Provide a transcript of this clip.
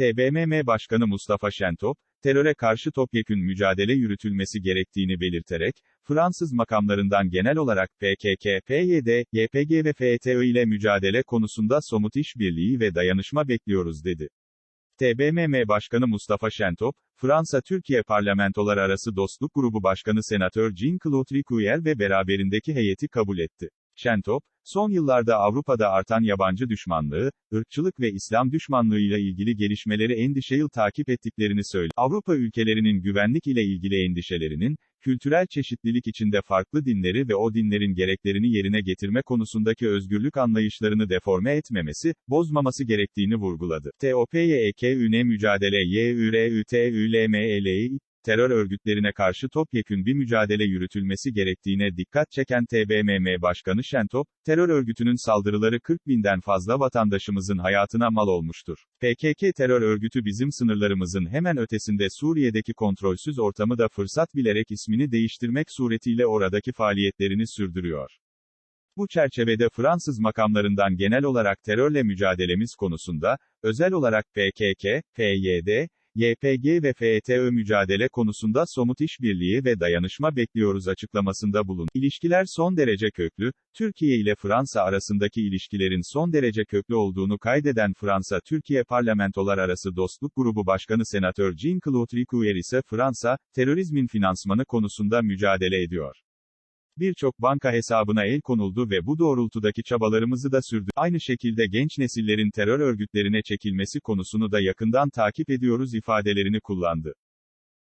TBMM Başkanı Mustafa Şentop, teröre karşı topyekün mücadele yürütülmesi gerektiğini belirterek, Fransız makamlarından genel olarak PKK, PYD, YPG ve FETÖ ile mücadele konusunda somut işbirliği ve dayanışma bekliyoruz dedi. TBMM Başkanı Mustafa Şentop, Fransa-Türkiye Parlamentolar Arası Dostluk Grubu Başkanı Senatör Jean-Claude Ricuyer ve beraberindeki heyeti kabul etti. Şentop, son yıllarda Avrupa'da artan yabancı düşmanlığı, ırkçılık ve İslam düşmanlığıyla ilgili gelişmeleri endişeyle takip ettiklerini söyledi. Avrupa ülkelerinin güvenlik ile ilgili endişelerinin, kültürel çeşitlilik içinde farklı dinleri ve o dinlerin gereklerini yerine getirme konusundaki özgürlük anlayışlarını deforme etmemesi, bozmaması gerektiğini vurguladı. TOPYEKÜN mücadele YÜRÜTÜLMEL'i, terör örgütlerine karşı topyekün bir mücadele yürütülmesi gerektiğine dikkat çeken TBMM Başkanı Şentop, terör örgütünün saldırıları 40 binden fazla vatandaşımızın hayatına mal olmuştur. PKK terör örgütü bizim sınırlarımızın hemen ötesinde Suriye'deki kontrolsüz ortamı da fırsat bilerek ismini değiştirmek suretiyle oradaki faaliyetlerini sürdürüyor. Bu çerçevede Fransız makamlarından genel olarak terörle mücadelemiz konusunda, özel olarak PKK, PYD, YPG ve FETÖ mücadele konusunda somut işbirliği ve dayanışma bekliyoruz açıklamasında bulun. İlişkiler son derece köklü, Türkiye ile Fransa arasındaki ilişkilerin son derece köklü olduğunu kaydeden Fransa-Türkiye Parlamentolar Arası Dostluk Grubu Başkanı Senatör Jean-Claude Ricuyer ise Fransa, terörizmin finansmanı konusunda mücadele ediyor. Birçok banka hesabına el konuldu ve bu doğrultudaki çabalarımızı da sürdü. Aynı şekilde genç nesillerin terör örgütlerine çekilmesi konusunu da yakından takip ediyoruz ifadelerini kullandı.